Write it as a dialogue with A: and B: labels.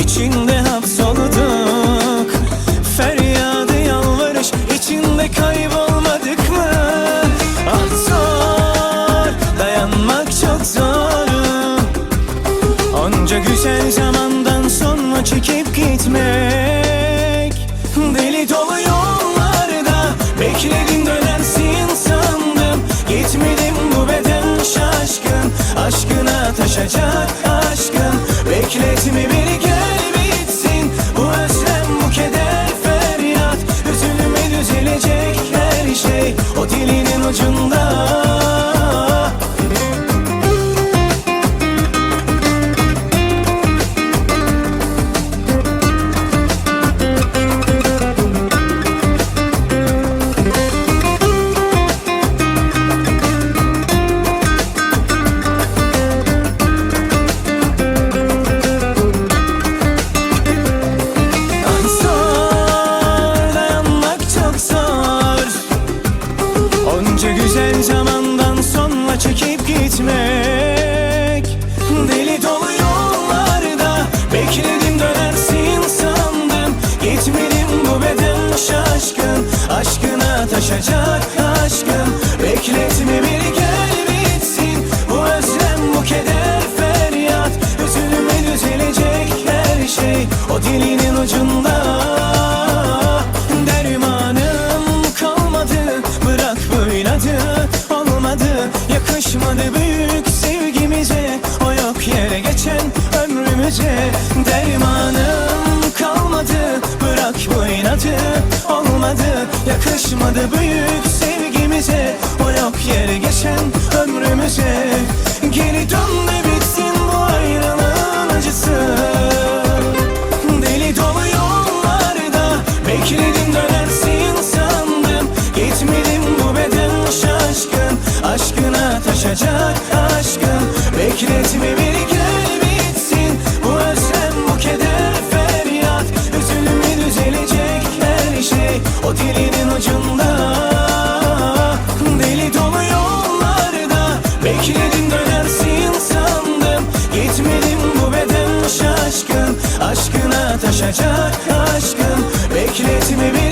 A: içinde hapsolduk. Feryadı yalvarış içinde kaybolmadık mı? Ah zor dayanmak çok zor. Onca güzel zamandan sonra çekip gitmek. Deli dolu yollarda bekledim dönersin sandım. Gitmedim bu beden şaşkın aşkına taşacak Taşacak aşkım. Bekletme beni gel bitsin. Bu özlem bu keder feryat. Üzülme düzelecek her şey. O dilinin ucunda Dermanım kalmadı. Bırak böyle adı Olmadı. Yakışmadı büyük sevgimize. O yok yere geçen ömrümüze. Dermanım kalmadı. Bırak bu inadı Olmadı yakışmadı büyük sevgimize. O yok yere geçen ömrümüze. Geri dön de bitsin bu ayrılığın acısı. Deli dolu yollarda bekledim dönersin sandım. Gitmedim bu beden şaşkın Aşkına taşacak aşkım Bekletme Taşacak aşkım. Bekletme beni